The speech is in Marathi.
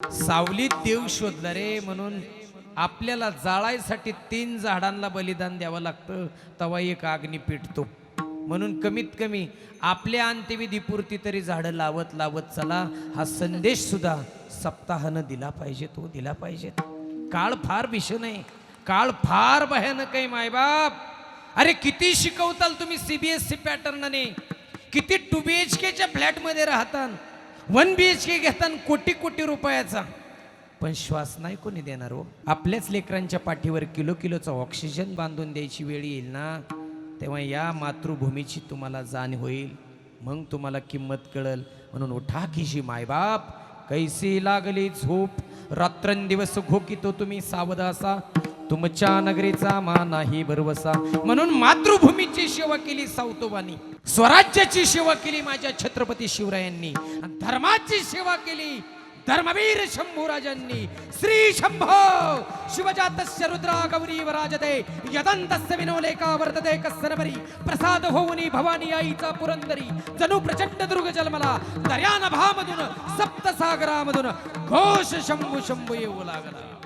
सावलीत देव शोधला रे म्हणून. आपल्याला जाळायसाठी तीन झाडांना बलिदान द्यावं लागतं तवा एक अग्नी पेटतो. म्हणून कमीत कमी आपल्या अंत्यविधीपुरती तरी झाडं लावत लावत चला हा संदेश सुद्धा सप्ताहानं दिला पाहिजे तो दिला पाहिजे. काळ फार भीषण आहे. काळ फार भयानक आहे मायबाप. अरे किती शिकवताल तुम्ही सीबीएसई पॅटर्नने किती टू बी एच केच्या फ्लॅटमध्ये राहताल वन बी एच के घेताना कोटी कोटी रुपयाचा. पण श्वास नाही कोणी देणार हो. आपल्याच लेकरांच्या पाठीवर किलो किलोचा ऑक्सिजन बांधून द्यायची वेळ येईल ना तेव्हा या मातृभूमीची तुम्हाला जाण होईल. मग तुम्हाला किंमत कळल. म्हणून उठा किशी मायबाप कैसी लागली झोप. रात्रंदिवस घोकितो तुम्ही सावध असा तुमच्या नगरीचा मा नाही भरवसा. म्हणून मातृभूमीची सेवा केली सावतोबानी. स्वराज्याची सेवा केली माझ्या छत्रपती शिवरायांनी. धर्माची सेवा केली धर्मवीर शंभूराजांनी. श्री शंभो! शिवजातस्य रुद्रा गौरी वराजते. यदंतस्य विनोलेका वर्तते कस्सनपरी प्रसाद होऊनी भवानी आईचा पुरंदरी. जणू प्रचंड दुर्ग जन्मला दर्यानभामधून सप्तसागरामधून घोष शंभू शंभू येऊ लागला.